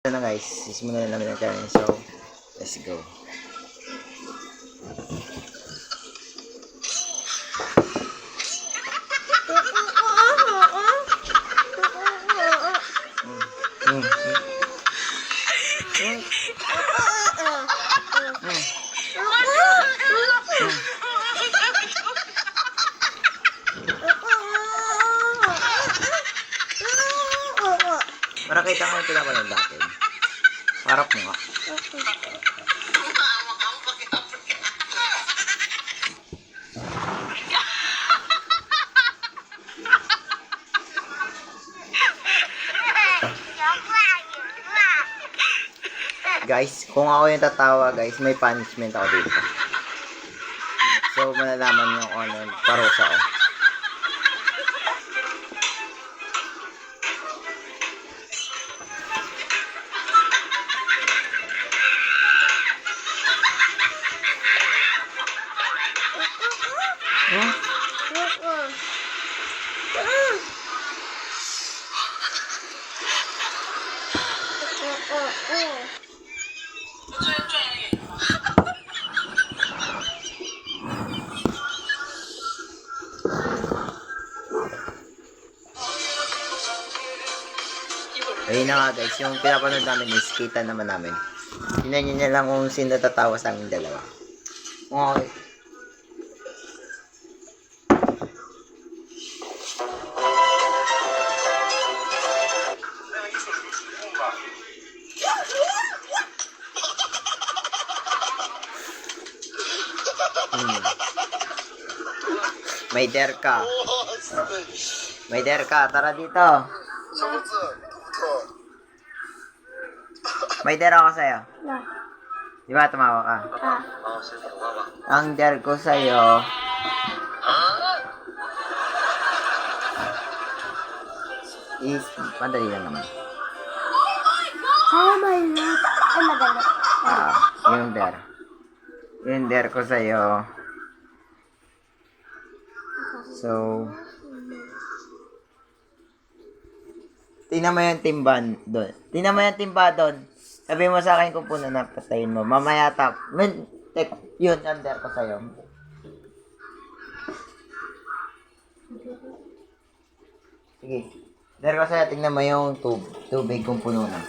Ito na guys, sisimula na namin ang challenge. So, let's go. Para kita mo yung pinapanood natin. Harap mo nga. Guys, kung ako yung tatawa, guys, may punishment ako dito. So, malalaman nyo kung ano yung parusa ko. Hmm? Ayun na nga guys, yung pinapanood namin is kita naman namin. Tingnan nyo na lang kung sino tatawa sa aming dalawa. Okay. May der ka. May der ka. Tara dito. May der ako sa'yo. Di ba tumawa ka? Ang der ko sa'yo. Is, madali lang naman. Sana may lot. Ay, madali. Ah, yung der. Yung der ko sa'yo. So, tingnan mo yung timban doon. Tingnan mo yung timba doon. Sabi mo sa akin kung puno na patayin mo. Mamaya tap. Min, tek, yun, yung der ko sa'yo. Sige. Der ko sa'yo, tingnan mo yung tub, tubig kung puno na.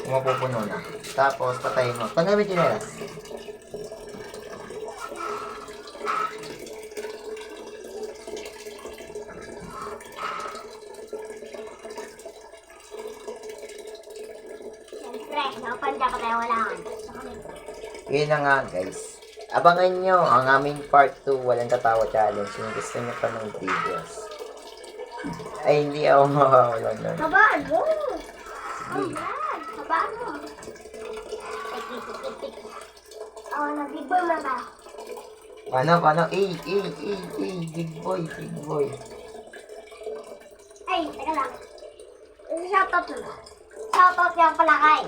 Kung mapupuno na. Tapos, patayin mo. Yung chinelas. Siyempre, nakapanda ko tayo wala ka. Yun na nga, guys. Abangan nyo ang aming part 2, Walang Tatawa Challenge. Kung gusto nyo pa ng videos. Ay, hindi ako mawawala nun. Kabaan mo! Sige. Ayan, kabaan mo. Oh, nabibol mo ba? Paano, paano? Eh, eh, eh, eh, big boy, big boy. Ay, teka lang. Shoutout mo ba? Shoutout yan pala kay.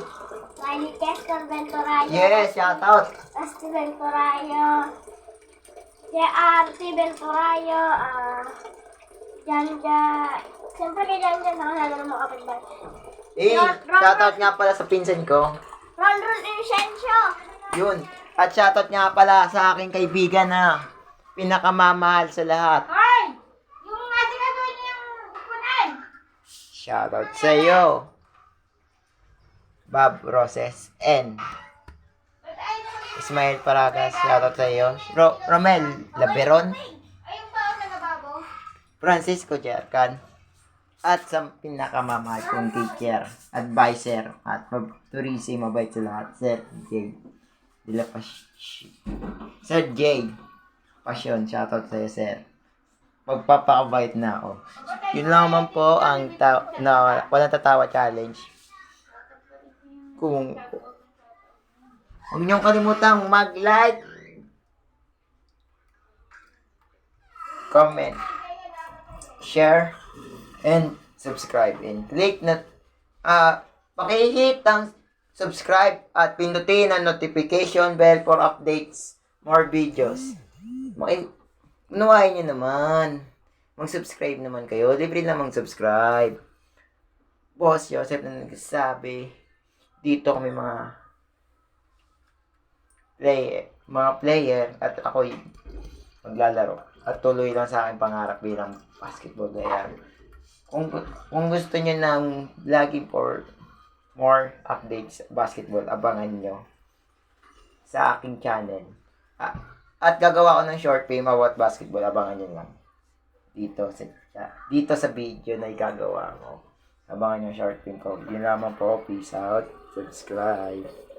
Riley Chester Ventorayo. Yes, shout out. Asti Ventorayo. JRT Ventorayo. Ah... Janja. Siyempre kay Janja sa kanila ng mga kapitbahay. Eh, shout out nga pala sa pinsan ko. Ron Ron Incencio. Yun. At shout out nga pala sa aking kaibigan na pinakamamahal sa lahat. Ay! Yung ka doon yung kunan. Shout out sa iyo. Bob Roses and Ismael Paragas, shout out sa iyo. Ro Romel Laberon. Francisco Jerkan, at sa pinakamamahal kong teacher, advisor, at mabturisi, mabait sa lahat, Sir J. De La Pas- Sir J. Passion, shout out sa iyo, Sir. Magpapakabait na ako. Yun lang naman po ang ta- na walang tatawa challenge. Kung Huwag niyong kalimutang mag-like, comment, share, and subscribe. And click na, ah, pakihit ang subscribe at pindutin ang notification bell for updates, more videos. Maki, unawain niyo naman. Mag-subscribe naman kayo. Libre lang mag-subscribe. Boss Joseph na nagsasabi, dito kami mga play, mga player at ako'y maglalaro. At tuloy lang sa akin pangarap bilang basketball player. Kung, kung gusto niyo ng vlogging for more updates basketball, abangan nyo sa aking channel. At gagawa ko ng short film about basketball, abangan nyo lang. Dito sa dito sa video na igagawa ko. Abangan nyo short film ko. Yun lamang po. Peace out. Subscribe.